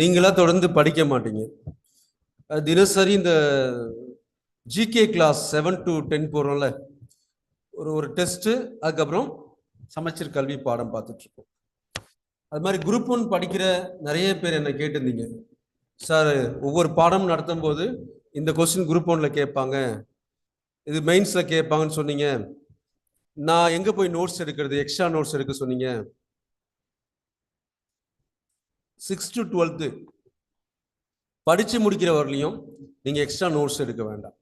நீங்களாக தொடர்ந்து படிக்க மாட்டீங்க. தினசரி இந்த GK class seven to ten போகிறோம்ல ஒரு ஒரு டெஸ்ட்டு அதுக்கப்புறம் சமச்சீர் கல்வி பாடம் பார்த்துட்ருக்கோம் அது மாதிரி குரூப் ஒன் படிக்கிற நிறைய பேர் என்னை கேட்டிருந்தீங்க. சார் ஒவ்வொரு பாடம் நடத்தும் போது இந்த கொஸ்டின் குரூப் ஒன்ல கேட்பாங்க. இது மெயின்ஸில் கேட்பாங்கன்னு சொன்னீங்க. நான் எங்கே போய் நோட்ஸ் எடுக்கிறது எக்ஸ்ட்ரா நோட்ஸ் எடுக்க சொன்னீங்க. சிக்ஸ் டு டுவெல்த்து படித்து முடிக்கிறவர்களையும் நீங்கள் எக்ஸ்ட்ரா நோட்ஸ் எடுக்க வேண்டாம்.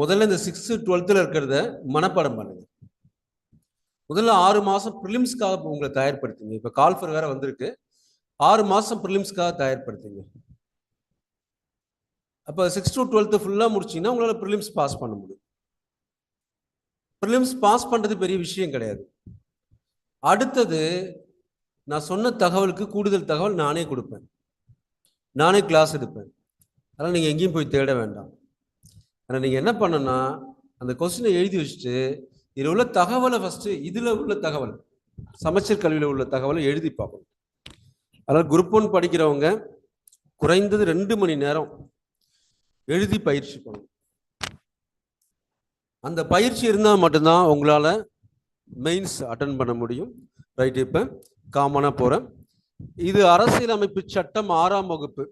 முதல்ல இந்த சிக்ஸ்த்து டுவெல்த்தில் இருக்கிறத மனப்பாடம் பண்ணுங்க. முதல்ல ஆறு மாதம் ப்ரிலிம்ஸ்க்காக உங்களை தயார்படுத்துங்க. இப்போ கால்ஃபர் வேற வந்திருக்கு. ஆறு மாதம் ப்ரிலிம்ஸ்க்காக தயார்படுத்துங்க. அப்போ சிக்ஸ் டு டுவெல்த்து ஃபுல்லாக முடிச்சிங்கன்னா உங்களால் ப்ரிலிம்ஸ் பாஸ் பண்ண முடியும். ப்ரிலிம்ஸ் பாஸ் பண்ணுறது பெரிய விஷயம் கிடையாது. அடுத்தது நான் சொன்ன தகவலுக்கு கூடுதல் தகவல் நானே கொடுப்பேன். நானே கிளாஸ் எடுப்பேன். அதனால் நீங்கள் எங்கேயும் போய் தேட வேண்டாம். ஆனால் நீங்கள் என்ன பண்ணனா அந்த கொஸ்டினை எழுதி வச்சுட்டு இதில் உள்ள தகவலை ஃபஸ்ட்டு இதில் உள்ள தகவல் சமச்சீர் கல்வியில் உள்ள தகவலை எழுதி பார்க்கணும். அதனால் குரூப் ஒன் படிக்கிறவங்க குறைந்தது ரெண்டு மணி நேரம் எழுதி பயிற்சி பண்ணணும். அந்த பயிற்சி இருந்தால் மட்டும்தான் உங்களால் மெயின்ஸ் அட்டன் பண்ண முடியும். ரைட் இப்போ காமனாக போகிறேன் இது அரசியலமைப்பு சட்டம் ஆறாம் வகுப்பு.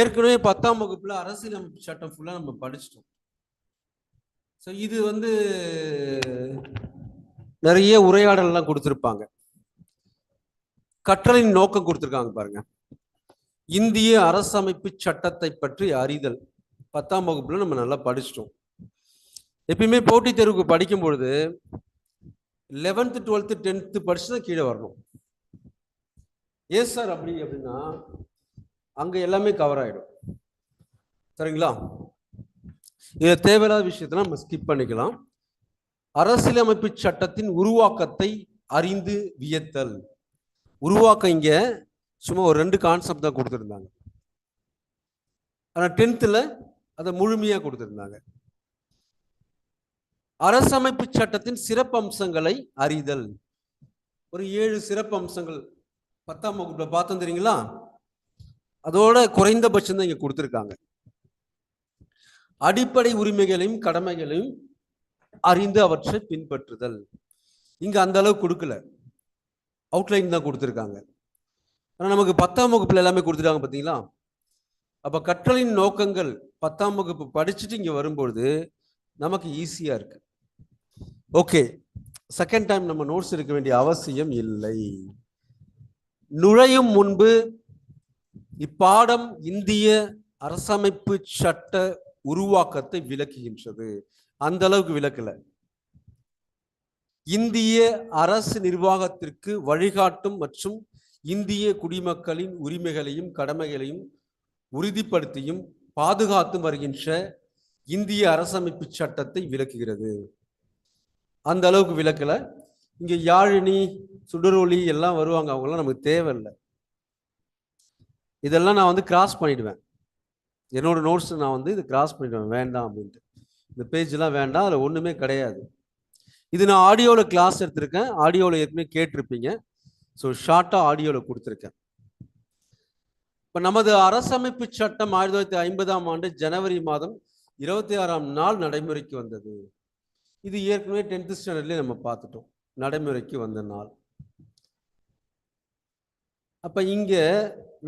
ஏற்கனவே பத்தாம் வகுப்புல அரசியலமைப்பு சட்டம் ஃபுல்லாக நம்ம படிச்சிட்டோம். ஸோ இது வந்து நிறைய உரையாடல்லாம் கொடுத்துருப்பாங்க. கற்றலின் நோக்கம் கொடுத்துருக்காங்க பாருங்க. இந்திய அரசமைப்பு சட்டத்தை பற்றி அறிதல். பத்தாம் வகுப்புல நம்ம நல்லா படிச்சிட்டோம். எப்பயுமே போட்டித் தேர்வுக்கு படிக்கும் பொழுது லெவன்த்து டுவெல்த்து டென்த்து படிச்சு தான் கீழே வரணும். ஏன் சார் அப்படி அப்படின்னா அங்கே எல்லாமே கவர் ஆகிடும் சரிங்களா? இது தேவையில்லாத விஷயத்தெல்லாம் நம்ம ஸ்கிப் பண்ணிக்கலாம். அரசியலமைப்பு சட்டத்தின் உருவாக்கத்தை அறிந்து வியத்தல். உருவாக்கம் இங்கே சும்மா ஒரு ரெண்டு கான்செப்ட் தான் கொடுத்துருந்தாங்க. ஆனால் டென்த்தில் அதை முழுமையாக கொடுத்துருந்தாங்க. அரசமைப்பு சட்டத்தின் சிறப்பு அம்சங்களை அறிதல். ஒரு ஏழு சிறப்பு அம்சங்கள் பத்தாம் வகுப்புல பார்த்தோம் தெரியுங்களா? அதோட குறைந்தபட்சம் தான் இங்க கொடுத்துருக்காங்க. அடிப்படை உரிமைகளையும் கடமைகளையும் அறிந்து அவற்றை பின்பற்றுதல். இங்க அந்த அளவு கொடுக்கல. அவுட்லைன் தான் கொடுத்துருக்காங்க. ஆனால் நமக்கு பத்தாம் வகுப்புல எல்லாமே கொடுத்துருக்காங்க பார்த்தீங்களா அப்போ கற்றலின் நோக்கங்கள் பத்தாம் வகுப்பு படிச்சுட்டு இங்கே வரும்பொழுது நமக்கு ஈஸியாக இருக்குது ஓகே செகண்ட் டைம் நம்ம நோட்ஸ் எடுக்க வேண்டிய அவசியம் இல்லை. நுழையும் முன்பு இப்பாடம் இந்திய அரசமைப்பு சட்ட உருவாக்கத்தை விளக்குகின்றது. அந்த அளவுக்கு விளக்கல. இந்திய அரசு நிர்வாகத்திற்கு வழிகாட்டும் மற்றும் இந்திய குடிமக்களின் உரிமைகளையும் கடமைகளையும் உறுதிப்படுத்தியும் பாதுகாத்து வருகின்ற இந்திய அரசமைப்பு சட்டத்தை விளக்குகிறது. அந்த அளவுக்கு விளக்கலை. இங்கே யாழினி சுடரொலி எல்லாம் வருவாங்க. அவங்கெல்லாம் நமக்கு தேவையில்லை. இதெல்லாம் நான் வந்து கிராஸ் பண்ணிடுவேன். என்னோட நோட்ஸ் நான் வந்து இது கிராஸ் பண்ணிடுவேன். வேண்டாம் அப்படின்ட்டு. இந்த பேஜ்லாம் வேண்டாம். அதில் ஒன்றுமே கிடையாது. இது நான் ஆடியோவில் கிளாஸ் எடுத்திருக்கேன். ஆடியோவில் ஏற்கனவே கேட்டிருப்பீங்க. ஸோ ஷார்ட்டாக ஆடியோவில் கொடுத்துருக்கேன். இப்போ நமது அரசமைப்பு சட்டம் ஆயிரத்தி தொள்ளாயிரத்தி ஐம்பதாம் ஆண்டு ஜனவரி மாதம் இருபத்தி ஆறாம் நாள் நடைமுறைக்கு வந்தது. இது ஏற்கனவே டென்த்து ஸ்டாண்டர்ட்லேயே நம்ம பார்த்துட்டோம். நடைமுறைக்கு வந்த நாள். அப்போ இங்கே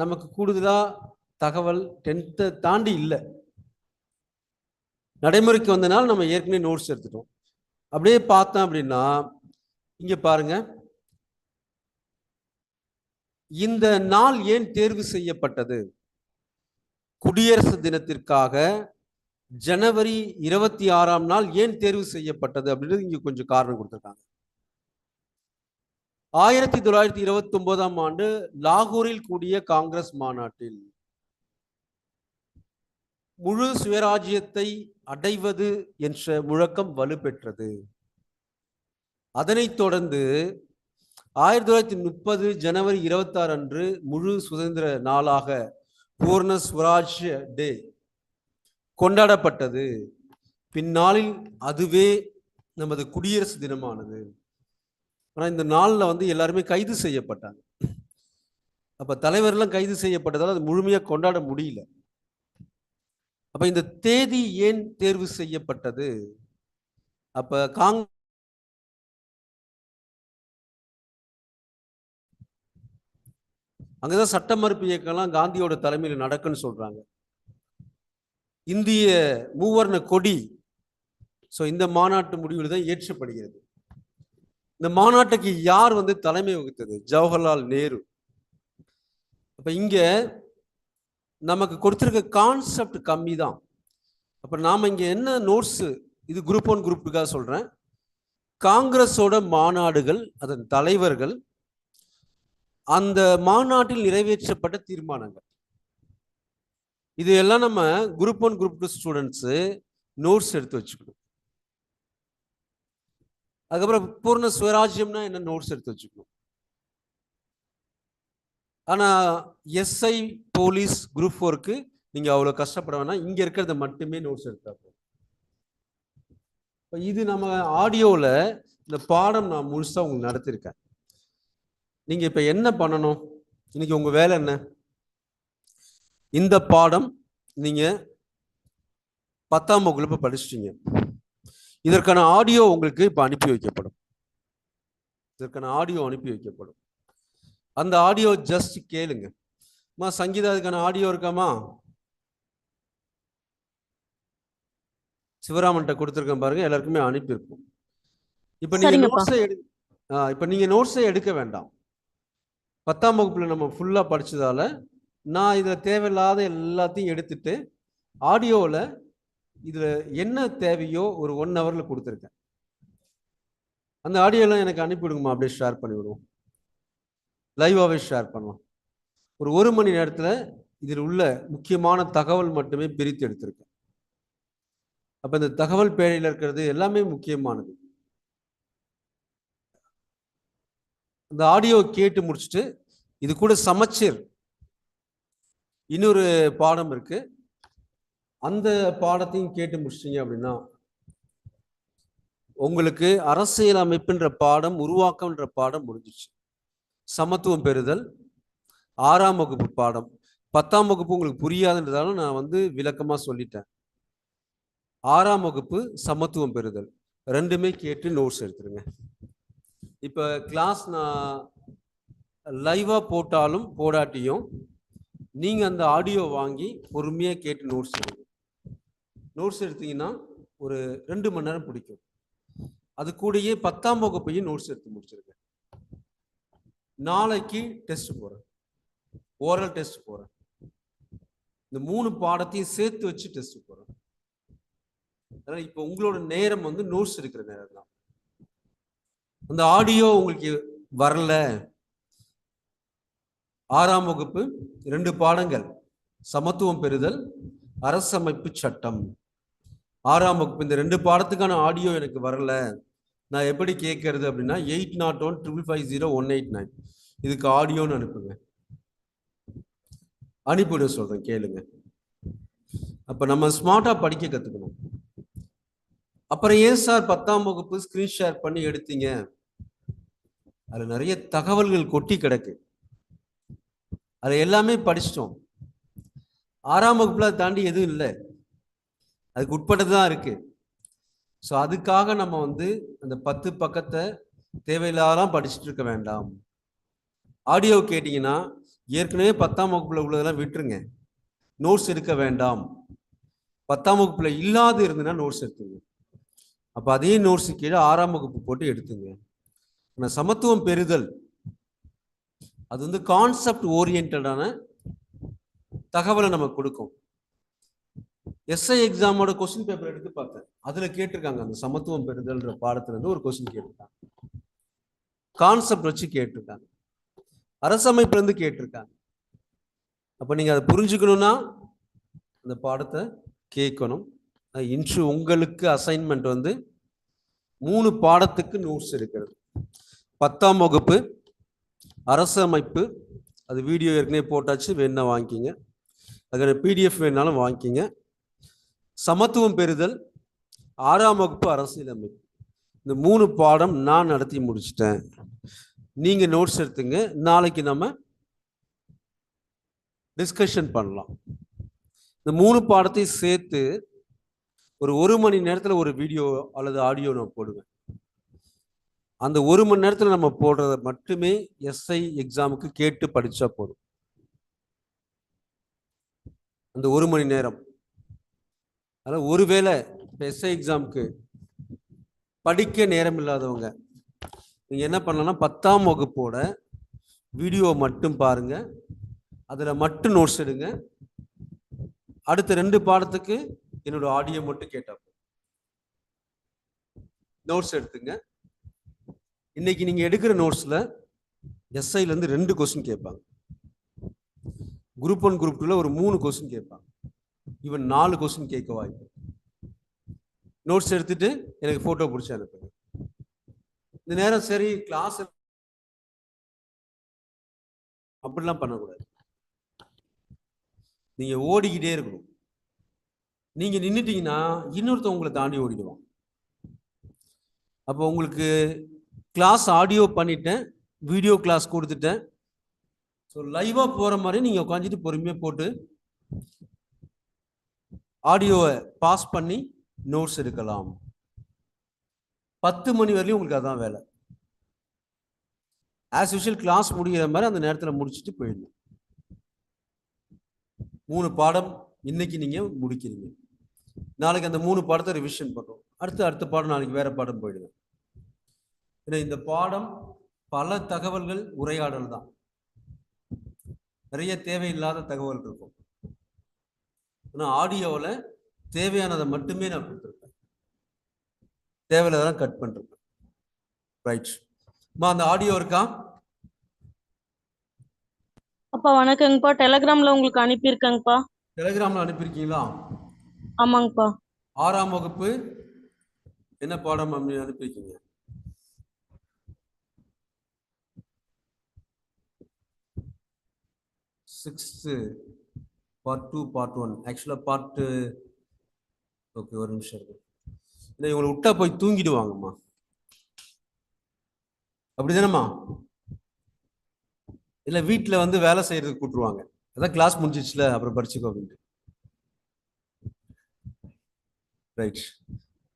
நமக்கு கூடுதலாக தகவல் டென்த்தை தாண்டி இல்லை. நடைமுறைக்கு வந்த நாள் நம்ம ஏற்கனவே நோட்ஸ் எடுத்துட்டோம். அப்படியே பார்த்தோம் அப்படின்னா இங்கே பாருங்க. இந்த நாள் ஏன் தேர்வு செய்யப்பட்டது? குடியரசு தினத்திற்காக ஜனவரி இருபத்தி ஆறாம் நாள் ஏன் தேர்வு செய்யப்பட்டது அப்படின்றது இங்கே கொஞ்சம் காரணம் கொடுத்துருக்காங்க. ஆயிரத்தி தொள்ளாயிரத்தி இருபத்தி ஒன்பதாம் ஆண்டு லாகூரில் கூடிய காங்கிரஸ் மாநாட்டில் முழு சுயராஜ்யத்தை அடைவது என்ற முழக்கம் வலுப்பெற்றது. அதனைத் தொடர்ந்து ஆயிரத்தி தொள்ளாயிரத்தி முப்பது ஜனவரி இருபத்தி ஆறு அன்று முழு சுதந்திர நாளாக பூர்ண ஸ்வராஜ்ய டே கொண்டாடப்பட்டது. பின்னாளில் அதுவே நமது குடியரசு தினமானது. ஆனால் இந்த நாளில் வந்து எல்லாருமே கைது செய்யப்பட்டாங்க. அப்போ தலைவர்லாம் கைது செய்யப்பட்டதால் அது முழுமையாக கொண்டாட முடியல. அப்போ இந்த தேதி ஏன் தேர்வு செய்யப்பட்டது? அப்ப காங் அங்கதான் சட்ட மறுப்பு இயக்கம்லாம் காந்தியோட தலைமையில் நடக்குன்னு சொல்றாங்க. இந்திய மூவர்ண கொடி. ஸோ இந்த மாநாட்டு முடிவில் தான் ஏற்றப்படுகிறது. இந்த மாநாட்டுக்கு யார் வந்து தலைமை வகித்தது? ஜவஹர்லால் நேரு. அப்போ இங்கே நமக்கு கொடுத்துருக்க கான்செப்ட் கம்மி தான். அப்போ நாம் இங்கே என்ன நோட்ஸு இது குரூப் ஒன் குரூப்புக்காக சொல்கிறேன் காங்கிரஸோட மாநாடுகள் அதன் தலைவர்கள் அந்த மாநாட்டில் நிறைவேற்றப்பட்ட தீர்மானங்கள். இது எல்லாம் நம்ம group one group two students notes எடுத்து வச்சுக்கணும். அதுக்கப்புறம் பூர்ண சுவராஜ்யம்னா என்ன நோட்ஸ் எடுத்து வச்சுக்கணும். ஆனால் எஸ்ஐ போலீஸ் குரூப் ஃபோருக்கு நீங்கள் அவ்வளோ கஷ்டப்பட வேணாம். இங்கே இருக்கிறத மட்டுமே நோட்ஸ் எடுத்தா போதும். இது நம்ம ஆடியோவில் இந்த பாடம் நான் முழுசாக உங்களுக்கு நடத்தியிருக்கேன் நீங்கள் இப்போ என்ன பண்ணணும்? இன்னைக்கு உங்கள் வேலை என்ன? இந்த பாடம் நீங்க பத்தாம் வகுப்பு படிச்சிட்டீங்க. இதற்கான ஆடியோ உங்களுக்கு இப்ப அனுப்பி வைக்கப்படும். இதற்கான ஆடியோ அனுப்பி வைக்கப்படும். அந்த ஆடியோ ஜஸ்ட் கேளுங்க. அம்மா சங்கீதா அதுக்கான ஆடியோ இருக்காமா சிவராமன்ட்ட கொடுத்துருக்கேன் பாருங்க எல்லாருக்குமே அனுப்பியிருக்கும். இப்ப நீங்க. நோட்ஸை எடு இப்ப நீங்க நோட்ஸை எடுக்க வேண்டாம். பத்தாம் வகுப்புல நம்ம ஃபுல்லா படிச்சதால நான் இதில் தேவையில்லாத எல்லாத்தையும் எடுத்துட்டு ஆடியோவில் இதில் என்ன தேவையோ ஒரு ஒன் ஹவரில் கொடுத்துருக்கேன். அந்த ஆடியோலாம் எனக்கு அனுப்பிவிடுங்கம்மா அப்படியே ஷேர் பண்ணிவிடுவோம் லைவாகவே ஷேர் பண்ணலாம். ஒரு ஒரு மணி நேரத்தில் இதில் உள்ள முக்கியமான தகவல் மட்டுமே பிரித்து எடுத்திருக்கேன். அப்போ இந்த தகவல் பேழையில் இருக்கிறது எல்லாமே முக்கியமானது. இந்த ஆடியோ கேட்டு முடிச்சுட்டு இது கூட சமச்சீர் இன்னொரு பாடம் இருக்கு. அந்த பாடத்தையும் கேட்டு முடிச்சிட்டீங்க அப்படின்னா உங்களுக்கு அரசியல் அமைப்புன்ற பாடம் உருவாக்கம்ன்ற பாடம் முடிஞ்சிச்சு சமத்துவம் பெறுதல் ஆறாம் வகுப்பு பாடம். பத்தாம் வகுப்பு உங்களுக்கு புரியாதுன்றதால நான் வந்து விளக்கமாக சொல்லிட்டேன். ஆறாம் வகுப்பு சமத்துவம் பெறுதல். ரெண்டுமே கேட்டு நோட்ஸ் எடுத்துருங்க. இப்போ கிளாஸ் நான் லைவாக போட்டாலும் போடாட்டியும் நீங்கள் அந்த ஆடியோ வாங்கி பொறுமையாக கேட்டு நோட்ஸ் எடுங்க நோட்ஸ் எடுத்தீங்கன்னா ஒரு ரெண்டு மணி நேரம் பிடிக்கும். அது கூடயே பத்தாம் வகுப்பையும் நோட்ஸ் எடுத்து முடிச்சிருக்கேன். நாளைக்கு டெஸ்ட் போகிறேன் ஓரல் டெஸ்ட் போகிறேன் இந்த மூணு பாடத்தையும் சேர்த்து வச்சு டெஸ்ட் போகிறேன் அதனால் இப்போ உங்களோட நேரம் வந்து நோட்ஸ் எடுக்கிற நேரம் தான். அந்த ஆடியோ உங்களுக்கு வரல. ஆறாம் வகுப்பு ரெண்டு பாடங்கள். சமத்துவம் பெறுதல் அரசமைப்பு சட்டம். ஆறாம் வகுப்பு இந்த ரெண்டு பாடத்துக்கான ஆடியோ எனக்கு வரல. நான் எப்படி கேட்கறது அப்படின்னா eight nought one triple five zero one eight nine இதுக்கு ஆடியோன்னு அனுப்புங்க. அனுப்பிவிட சொல்றேன் கேளுங்க. அப்ப நம்ம ஸ்மார்ட்டா படிக்க கத்துக்கணும். அப்புறம் ஏன் சார் பத்தாம் வகுப்பு ஸ்கிரீன் ஷேர் பண்ணி எடுத்தீங்க? அதுல நிறைய தகவல்கள் கொட்டி கிடக்கு. அதை எல்லாமே படிச்சிட்டோம். ஆறாம் வகுப்புல அதை தாண்டி எதுவும் இல்லை. அதுக்கு உட்பட்டது தான் இருக்கு. ஸோ அதுக்காக நம்ம வந்து அந்த பத்து பக்கத்தை தேவையில்லாதான் படிச்சுட்டு இருக்க வேண்டாம். ஆடியோ கேட்டிங்கன்னா ஏற்கனவே பத்தாம் வகுப்புல உள்ளதெல்லாம் விட்டுருங்க. நோட்ஸ் எடுக்க வேண்டாம். பத்தாம் வகுப்புல இல்லாது இருந்ததுன்னா நோட்ஸ் எடுத்துங்க. அப்போ அதே நோட்ஸு கீழே ஆறாம் வகுப்பு போட்டு எடுத்துங்க. ஆனால் சமத்துவம் பெறுதல். அது வந்து கான்செப்ட் ஓரியன்டான தகவலை நமக்கு கொடுக்கும். எஸ்ஐ எக்ஸாமோட கொஸ்டின் பேப்பர் எடுத்து பார்த்தேன். அதுல கேட்டிருக்காங்க அந்த சமத்துவம் பெறுதல்ன்ற பாடத்துல இருந்து ஒரு கொஸ்டின் கேட்டிருக்காங்க. கான்செப்ட் வச்சு கேட்டிருக்காங்க. அரசமைப்புல இருந்து கேட்டிருக்காங்க. அப்ப நீங்க அதை புரிஞ்சுக்கணும்னா அந்த பாடத்தை கேட்கணும். இன்று உங்களுக்கு அசைன்மெண்ட் வந்து மூணு பாடத்துக்கு நோட்ஸ் எடுக்கிறது. பத்தாம் வகுப்பு அரசமைப்பு அது வீடியோ ஏற்கனவே போட்டாச்சு வேணா வாங்கிக்கிங்க. அதுக்கான பிடிஎஃப் வேணாலும் வாங்கிக்கிங்க. சமத்துவம் பெறுதல் ஆறாம் வகுப்பு அரசியலமைப்பு. இந்த மூணு பாடம் நான் நடத்தி முடிச்சிட்டேன். நீங்கள் நோட்ஸ் எடுத்துங்க. நாளைக்கு நம்ம டிஸ்கஷன் பண்ணலாம். இந்த மூணு பாடத்தையும் சேர்த்து ஒரு ஒரு மணி நேரத்தில் ஒரு வீடியோ அல்லது ஆடியோ நான் போடுவேன். அந்த ஒரு மணி நேரத்தில் நம்ம போடுறத மட்டுமே எஸ்ஐ எக்ஸாமுக்கு கேட்டு படித்தா போதும். அந்த ஒரு மணி நேரம். அதாவது ஒருவேளை இப்போ எஸ்ஐ எக்ஸாமுக்கு படிக்க நேரம் இல்லாதவங்க நீங்கள் என்ன பண்ணலாம்னா பத்தாம் வகுப்போட வீடியோ மட்டும் பாருங்க. அதில் மட்டும் நோட்ஸ் எடுங்க. அடுத்த ரெண்டு பாடத்துக்கு என்னோட ஆடியோ மட்டும் கேட்டா நோட்ஸ் எடுத்துங்க. இன்னைக்கு நீங்க எடுக்கிற நோட்ஸ்ல எஸ்ஐல இருந்து ரெண்டு கொஸ்டின் கேட்பாங்க. குரூப் ஒன் குரூப் டூல ஒரு மூணு கொஸ்டின் கேட்பாங்க. ஈவன் நாலு கொஸ்டின் கேட்க வாய்ப்பு. நோட்ஸ் எடுத்துட்டு எனக்கு போட்டோ பிடிச்சி அனுப்புங்க. இந்த நேரம் சரி கிளாஸ் அப்படிலாம் பண்ணக்கூடாது. நீங்க ஓடிக்கிட்டே இருக்கணும். நீங்க நின்றுட்டீங்கன்னா இன்னொருத்தவங்களை தாண்டி ஓடிடுவான். அப்போ உங்களுக்கு கிளாஸ் ஆடியோ பண்ணிட்டேன். வீடியோ கிளாஸ் கொடுத்துட்டேன். ஸோ லைவாக போகிற மாதிரி நீங்கள் உட்காந்துட்டு பொறுமையாக போட்டு ஆடியோவை பாஸ் பண்ணி நோட்ஸ் எடுக்கலாம். பத்து மணி வரையும் உங்களுக்கு அதான் வேலை. ஆஸ் யூஷுவல் கிளாஸ் முடிகிற மாதிரி அந்த நேரத்தில் முடிச்சுட்டு போயிடணும் மூணு பாடம் இன்னைக்கு நீங்கள் முடிக்கிறீங்க. நாளைக்கு அந்த மூணு பாடத்தை ரிவிஷன் பண்ணுறோம் அடுத்து அடுத்த பாடம் நாளைக்கு வேறு பாடம் போயிடுவேன் ஏன்னா இந்த பாடம் பல தகவல்கள் உரையாடல் தான் நிறைய தேவையில்லாத தகவல் இருக்கும். ஆனால் ஆடியோவில் தேவையானதை மட்டுமே நான் கொடுத்துருப்பேன். தேவையில்லாதான் கட் பண்ணிருப்பேன். ரைட் மா அந்த ஆடியோ இருக்கா? அப்பா வணக்கங்கப்பா. டெலகிராம்ல உங்களுக்கு அனுப்பியிருக்கேங்கப்பா. டெலிகிராமில் அனுப்பியிருக்கீங்களா? ஆமாங்கப்பா. ஆறாம் வகுப்பு என்ன பாடம் அப்படி அனுப்பியிருக்கீங்க? Sixth part two part one ஆக்சுவலாக பார்ட்டு ஓகே ஒரு நிமிஷம் இருக்கு. இல்லை இவங்களை விட்டா போய் தூங்கிடுவாங்கம்மா. அப்படிதானம்மா? இல்லை வீட்டில் வந்து வேலை செய்யறதுக்கு கூட்டுருவாங்க அதான் கிளாஸ் முடிஞ்சிச்சுல அப்புறம் படிச்சுக்கோ அப்படின்ட்டு. ரைட்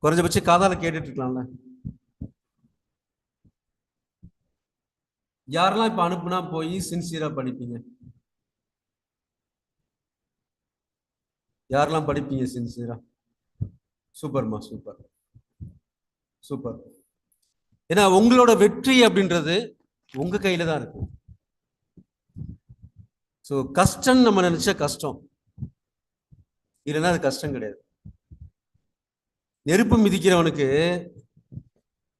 குறைஞ்சபட்சம் காதால கேட்டுட்டு இருக்கலாம்ல. யாரெல்லாம் இப்போ அனுப்புனா போய் சின்சியராக படிப்பீங்க? யாரெல்லாம் படிப்பீங்க சின்சியரா சூப்பர்மா சூப்பர் சூப்பர் ஏன்னா உங்களோட வெற்றி அப்படின்றது உங்க கையில தான் இருக்கு. ஸோ கஷ்டம் நம்ம நினைச்ச கஷ்டம். இல்லைன்னா அது கஷ்டம் கிடையாது. நெருப்பு மிதிக்கிறவனுக்கு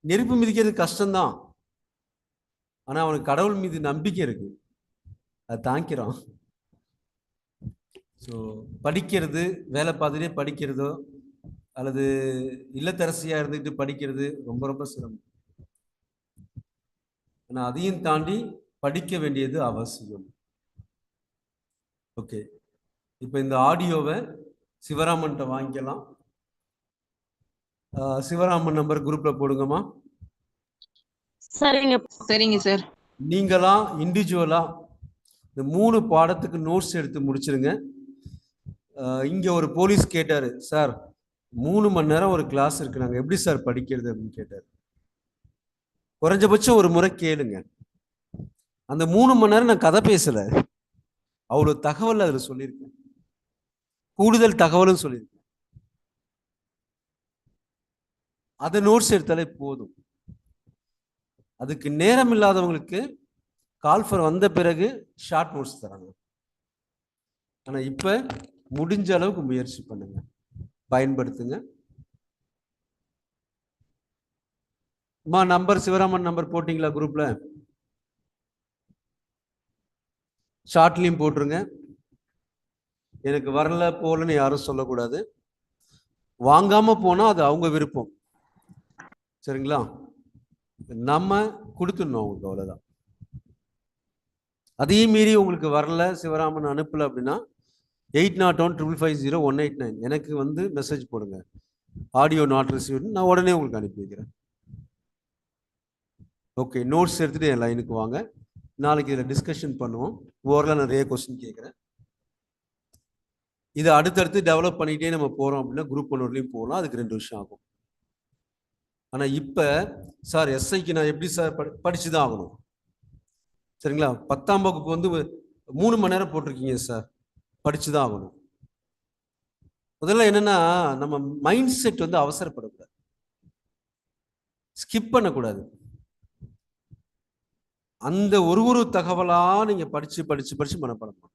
நெருப்பு மிதிக்கிறது கஷ்டம்தான். ஆனால் அவனுக்கு கடவுள் மீது நம்பிக்கை இருக்கு. அது தாங்கிறான் ஸோ படிக்கிறது வேலை பார்த்துட்டே படிக்கிறதோ அல்லது இல்லத்தரசியா இருந்துட்டு படிக்கிறது ரொம்ப ரொம்ப சிரமம். ஆனா அதையும் தாண்டி படிக்க வேண்டியது அவசியம். ஓகே. இப்போ இந்த ஆடியோவை சிவராமன்ட்ட வாங்கிக்கலாம். சிவராமன் நம்பர் குரூப்ல போடுங்கம்மா. சரிங்க. சரிங்க சார். நீங்களா இண்டிவிஜுவலா இந்த மூணு பாடத்துக்கு நோட்ஸ் எடுத்து முடிச்சிருங்க. இங்கே ஒரு போலீஸ் கேட்டார் சார் மூணு மணி நேரம் ஒரு கிளாஸ் இருக்கு. நாங்கள் எப்படி சார் படிக்கிறது? அப்படின்னு கேட்டார். குறைஞ்சபட்சம் ஒரு முறை கேளுங்க. அந்த மூணு மணி நேரம் நான் கதை பேசலை. அவ்வளோ தகவல் அதில் சொல்லியிருக்கேன். கூடுதல் தகவலும் சொல்லியிருக்கேன். அதை நோட்ஸ் எடுத்தாலே போதும். அதுக்கு நேரம் இல்லாதவங்களுக்கு கால்ஃபர் வந்த பிறகு ஷார்ட் நோட்ஸ் தராங்க. ஆனால் இப்போ முடிஞ்ச அளவுக்கு முயற்சி பண்ணுங்க. பயன்படுத்துங்க. அம்மா நம்பர் சிவராமன் நம்பர் போட்டிங்களா குரூப்ல ஷார்ட்லையும் போட்டுருங்க. எனக்கு வரல போகலன்னு யாரும் சொல்லக்கூடாது. வாங்காம போனா அது அவங்க விருப்பம். சரிங்களா? நம்ம கொடுத்துடணும் அவங்களுக்கு அவ்வளவுதான். அதையும் மீறி உங்களுக்கு வரல சிவராமன் அனுப்பல அப்படின்னா eight nought one triple five zero one eight nine எனக்கு வந்து மெசேஜ் போடுங்க. ஆடியோ நாட் ரிசீவ்டு நான் உடனே உங்களுக்கு அனுப்பி வைக்கிறேன். ஓகே நோட்ஸ் எடுத்துகிட்டு என் லைனுக்கு வாங்க. நாளைக்கு இதில் டிஸ்கஷன் பண்ணுவோம். ஓவரலாக நிறைய கொஸ்டின் கேட்குறேன். இதை அடுத்தடுத்து டெவலப் பண்ணிகிட்டே நம்ம போகிறோம் அப்படின்னா குரூப் ஒன்றுலேயும் போகலாம். அதுக்கு ரெண்டு வருஷம் ஆகும். ஆனால் இப்போ சார் எஸ்ஐக்கு நான் எப்படி சார் படி படிச்சு தான் ஆகணும். சரிங்களா? பத்தாம் வகுப்பு வந்து மூணு மணி நேரம் போட்டிருக்கீங்க சார். படித்து தான் ஆகணும். முதல்ல என்னன்னா நம்ம மைண்ட் செட் வந்து அவசரப்படக்கூடாது. ஸ்கிப் பண்ணக்கூடாது. அந்த ஒரு ஒரு தகவலா நீங்க படிச்சு படிச்சு படிச்சு மனப்பாடம்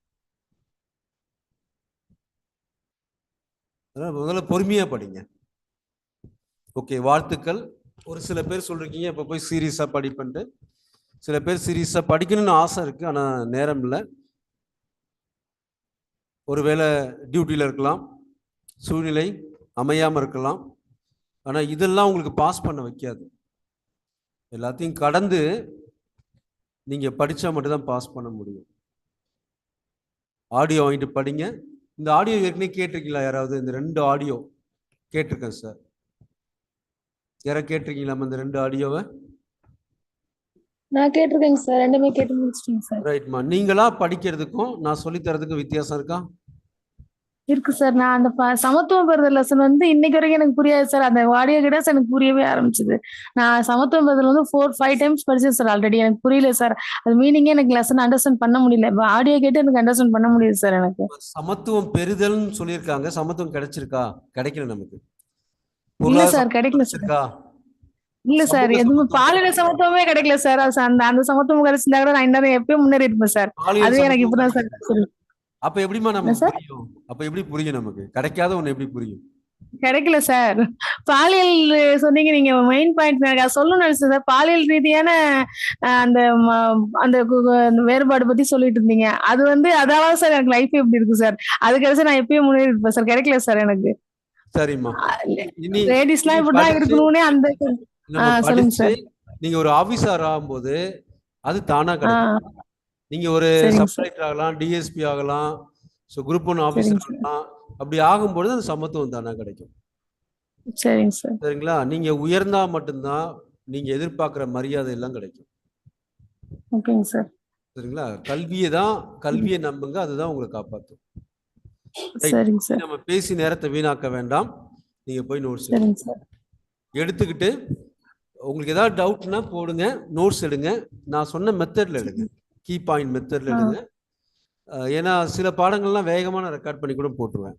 முதல்ல பொறுமையா படிங்க. ஓகே வாழ்த்துக்கள். ஒரு சில பேர் சொல்றீங்க இப்ப போய் சீரியஸா படிப்பேன்ட்டு. சில பேர் சீரியஸா படிக்கணும்னு ஆசை இருக்கு ஆனா நேரம் இல்லை. ஒருவேளை டியூட்டியில் இருக்கலாம் சூழ்நிலை அமையாம இருக்கலாம். ஆனா இதெல்லாம் உங்களுக்கு பாஸ் பண்ண வைக்காது. எல்லாத்தையும் கடந்து நீங்க படிச்சா மட்டும்தான் பாஸ் பண்ண முடியும். ஆடியோ வாங்கிட்டு படிங்க. இந்த ஆடியோ ஏற்கனவே கேட்டிருக்கீங்களா யாராவது? இந்த ரெண்டு ஆடியோ கேட்டிருக்கேன் சார். யாராவது கேட்டிருக்கீங்களா இந்த ரெண்டு ஆடியோவை? நான் கேட்டிருக்கேங்க சார். ரெண்டுமே கேட்டு முடிச்சிட்டேங்க சார். ரைட்மா நீங்களா படிக்கிறதுக்கும் நான் சொல்லித் தரதுக்கும் வித்தியாசம் இருக்கா? இருக்கு சார். நான் அந்த சமத்துவம் பெறுதல் லெசன் வந்து இன்னைக்கு வரைக்கும் எனக்கு புரியாது சார். அந்த ஆடியோ கிட்ட எனக்கு புரியவே ஆரம்பிச்சது. நான் சமத்துவம் பெறுதல் வந்து ஃபோர் ஃபைவ் டைம்ஸ் படிச்சேன் சார் ஆல்ரெடி எனக்கு புரியல சார். அது மீனிங்கே எனக்கு லெசன் அண்டர்ஸ்டாண்ட் பண்ண முடியல. இப்போ ஆடியோ கேட்டு எனக்கு அண்டர்ஸ்டாண்ட் பண்ண முடியுது சார் எனக்கு. சமத்துவம் பெறுதல்னு சொல்லியிருக்காங்க. சமத்துவம் கிடைச்சிருக்கா? கிடைக்கல நமக்கு. இல்ல சார் கிடைக்கல சார். இல்ல சார் எதுவுமே பாலின சமத்துவமே கிடைக்கல சார். அந்த அந்த சமத்துவம் கிடைச்சிருந்தா கூட நான் இன்னும் எப்பயும் முன்னேறி இருப்பேன் சார் அது எனக்கு இப்பதான் சார். அப்ப எப்படிமா நமக்கு சார்? புரியும்? அப்ப எப்படி புரியும் நமக்கு? கிடைக்காத ஒண்ணு எப்படி புரியும்? கிடைக்கல சார். பாலியல் சொன்னீங்க நீங்க மெயின் பாயிண்ட் சொல்லணும்னு நினைச்சேன் சார். பாலியல் ரீதியான அந்த அந்த வேறுபாடு பத்தி சொல்லிட்டு இருந்தீங்க. அது வந்து அதாவது சார் எனக்கு லைஃப் எப்படி இருக்கு சார்? அது கிடைச்சா நான் எப்பயும் முன்னேறி இருப்பேன் சார். கிடைக்கல சார் எனக்கு. சரிம்மா. லேடிஸ் எல்லாம் இப்படிதான் இருக்கணும்னே அந்த நம்ம சொல்லுங்க படிச்சு நீங்க ஒரு ஆபீசர் ஆகும்போது அது தானா கிடைக்கும்? நீங்க ஒரு சப்ளைட்டர் ஆகலாம் டிஎஸ்பி ஆகலாம் ஸோ குரூப் ஒன் சார். ஆகலாம். அப்படி ஆகும்பொழுது அந்த சமத்துவம் தானா கிடைக்கும். சரிங்க சார். சரிங்களா? நீங்க உயர்ந்தா மட்டும்தான் நீங்க எதிர்பார்க்குற மரியாதை எல்லாம் கிடைக்கும். ஓகேங்க சார். சரிங்களா? கல்வியை தான் கல்வியை நம்புங்க அதுதான் உங்களை காப்பாற்றும். சரிங்க சார். நம்ம பேசி நேரத்தை வீணாக்க வேண்டாம். நீங்க போய் நோட்ஸ் எடுத்துக்கிட்டு உங்களுக்கு ஏதாவது டவுட்னா போடுங்க நோட்ஸ் எடுங்க. நான் சொன்ன மெத்தட்ல எடுங்க. கீ பாயிண்ட் மெத்தட்ல அஹ் ஏன்னா சில பாடங்கள்லாம் வேகமா நான் ரெக்கார்ட் பண்ணி கூட போட்டுருவேன்.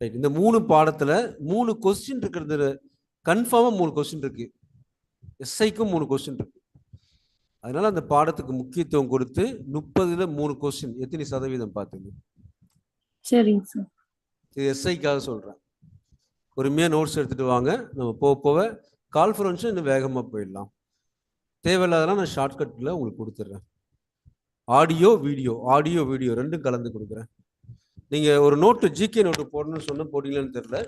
ரைட் இந்த மூணு பாடத்துல மூணு கொஸ்டின் இருக்கிறது கன்ஃபார்மா மூணு கொஸ்டின் இருக்கு. எஸ்ஐக்கும் மூணு கொஸ்டின் இருக்கு. அதனால அந்த பாடத்துக்கு முக்கியத்துவம் கொடுத்து முப்பதுல மூணு கொஸ்டின் எத்தனை சதவீதம் பார்த்துங்க. சரிங்க சார் இது எஸ்ஐக்காக சொல்கிறேன் பொறுமையாக நோட்ஸ் எடுத்துகிட்டு வாங்க. நம்ம போக போக கான்ஃபரன்ஸும் இன்னும் வேகமாக போயிடலாம். தேவையில்லாதெல்லாம் நான் ஷார்ட்கட்டில் உங்களுக்கு கொடுத்துட்றேன் ஆடியோ வீடியோ ஆடியோ வீடியோ ரெண்டும் கலந்து கொடுக்குறேன். நீங்கள் ஒரு நோட்டு ஜிகே நோட்டு போடணும்னு சொன்னால் போட்டீங்களான்னு தெரில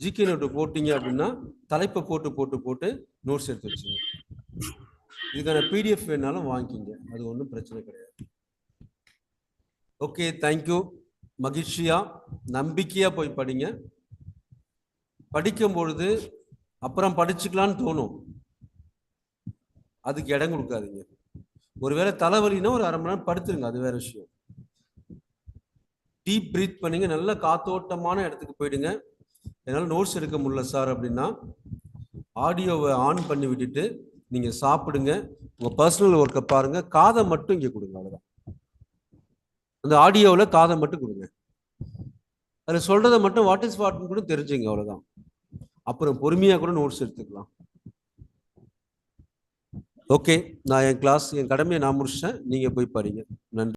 ஜிகே நோட்டு போட்டிங்க அப்படின்னா தலைப்பை போட்டு போட்டு போட்டு நோட்ஸ் எடுத்து வச்சுங்க இதுக்கான பிடிஎஃப் வேணாலும் வாங்கிக்கிங்க. அது ஒன்றும் பிரச்சனை கிடையாது. ஓகே தேங்க்யூ மகிழ்ச்சியாக நம்பிக்கையாக போய் படிங்க. படிக்கும் பொழுது அப்புறம் படிச்சுக்கலான்னு தோணும். அதுக்கு இடம் கொடுக்காதீங்க. ஒருவேளை தலைவலினா ஒரு அரை மணி நேரம் படுத்துருங்க அது வேற விஷயம். டீப் பிரீத் பண்ணுங்க நல்ல காத்தோட்டமான இடத்துக்கு போயிடுங்க. என்னால் நோட்ஸ் எடுக்க முடியல சார் அப்படின்னா ஆடியோவை ஆன் பண்ணி விட்டுட்டு நீங்கள் சாப்பிடுங்க. உங்கள் பர்சனல் ஒர்க்கை பாருங்கள் காதை மட்டும் இங்கே கொடுங்க அவ்வளோதான் அந்த ஆடியோவில் காதை மட்டும் கொடுங்க. அதில் சொல்கிறத மட்டும் வாட் இஸ் வாட்னு கூட தெரிஞ்சுங்க அவ்வளோதான் அப்புறம் பொறுமையாக கூட நோட்ஸ் எடுத்துக்கலாம். ஓகே நான் என் கிளாஸ் என் கடமையை நான் முடிச்சிட்டேன். நீங்கள் போய் பாருங்க நன்றி.